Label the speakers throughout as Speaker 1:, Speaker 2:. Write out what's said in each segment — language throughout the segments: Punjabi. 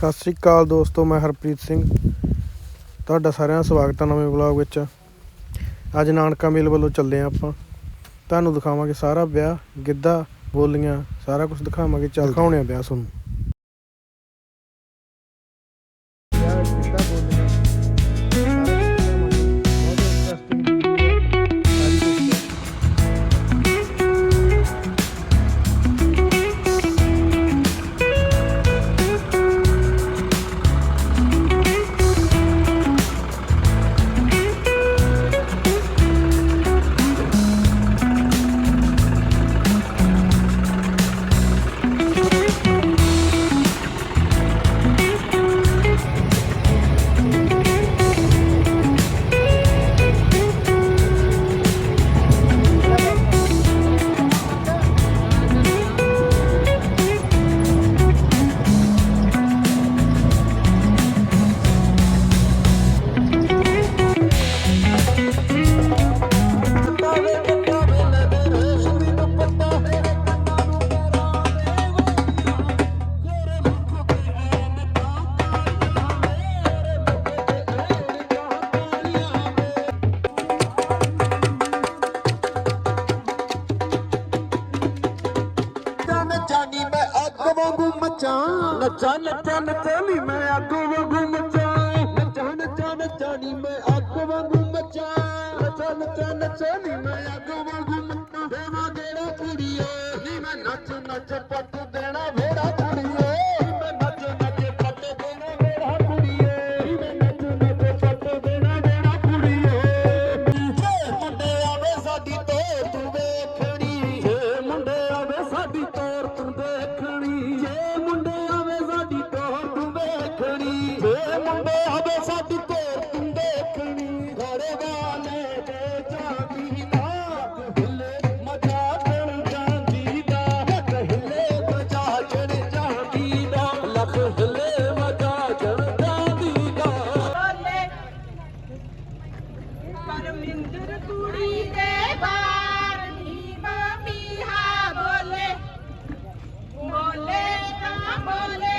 Speaker 1: ਸਤਿ ਸ੍ਰੀ ਅਕਾਲ ਦੋਸਤੋ ਮੈਂ ਹਰਪ੍ਰੀਤ ਸਿੰਘ। ਤੁਹਾਡਾ ਸਾਰਿਆਂ ਦਾ ਸਵਾਗਤ ਹੈ ਨਵੇਂ ਵਲੌਗ ਵਿੱਚ। ਅੱਜ ਨਾਨਕਾ ਮੇਲ ਵੱਲੋਂ ਚੱਲਦੇ ਆ ਆਪਾਂ। ਤੁਹਾਨੂੰ ਦਿਖਾਵਾਂਗੇ ਸਾਰਾ ਵਿਆਹ ਗਿੱਧਾ ਬੋਲੀਆਂ ਸਾਰਾ ਕੁਝ ਦਿਖਾਵਾਂਗੇ। ਚੱਲ ਦਿਖਾਉਣੇ ਆ ਵਿਆਹ ਤੁਹਾਨੂੰ। ਨੱਚਿਆ
Speaker 2: ਨਹੀਂ ਮੈਂ ਅੱਗ ਵਾਂਗੂ ਮੱਚਾ ਨੱਚਾ ਨੱਚਾ ਨੱਚਿਆ ਨਹੀਂ ਮੈਂ ਅੱਗ ਵਾਂਗੂ ਮੱਚਾ ਦੇਵਾ ਦੇਣਾ ਕੁੜੀਏ। ਨਹੀਂ ਮੈਂ ਨੱਚ ਨੱਚ ਪੱਟ ਦੇਣਾ ਵੇੜਾ ਕੁੜੀਏ। ਸਾਡੀ ਤੋਰ ਤੂੰ ਦੇਖਣੀ ਏ ਮੁੰਡੇ ਆਵੇ ਸਾਡੀ ਤੋਰ ਤੂੰ
Speaker 3: ਦੇਖ ਬਿੰਦਰ ਕੁੜੀ ਦੇ ਬਾਰ ਨੀ ਮਮੀਹਾ ਬੋਲੇ। ਬੋਲੇ ਤਾਂ ਬੋਲੇ।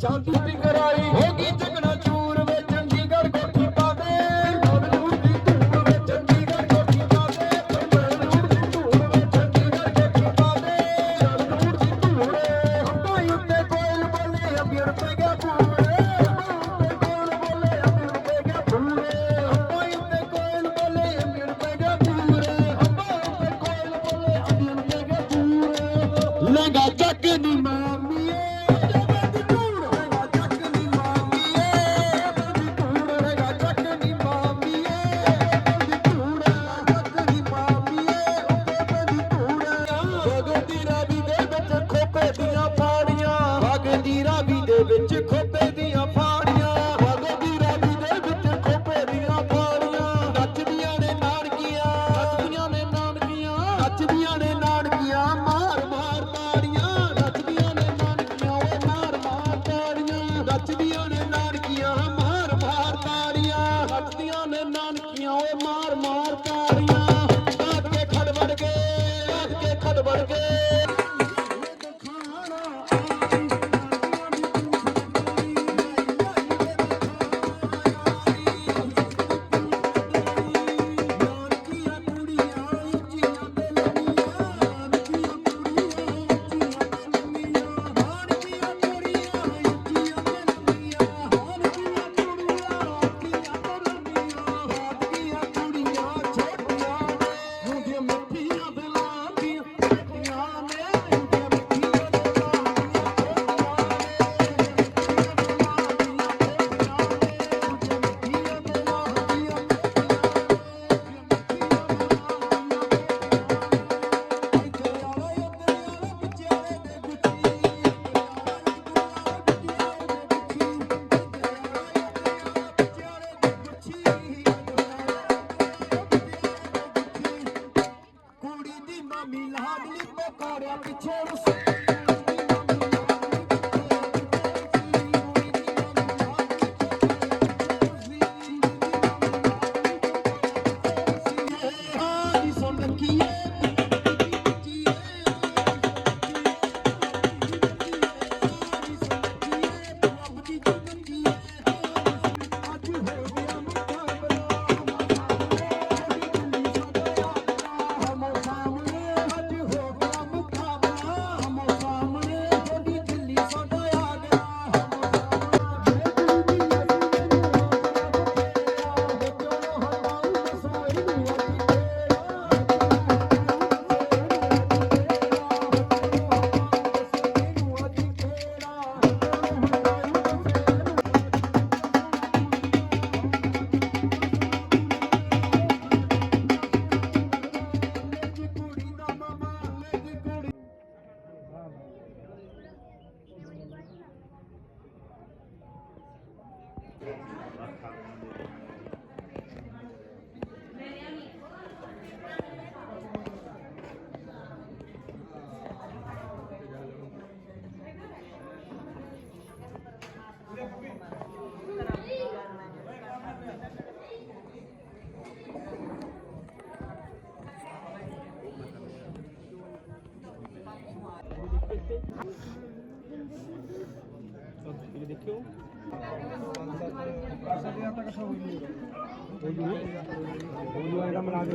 Speaker 2: ਚਾਂਦੀ ਦੀ ਕਰਾਈ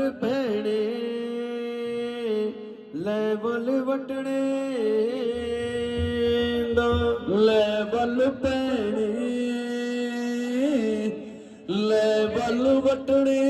Speaker 2: ਵਲ ਭੈਣੇ ਲੈ ਵਲ ਵਟਣੇ ਦਾ। ਲੈ ਵਲ ਭੈਣੇ ਲੈ ਵਲ ਵਟਣੇ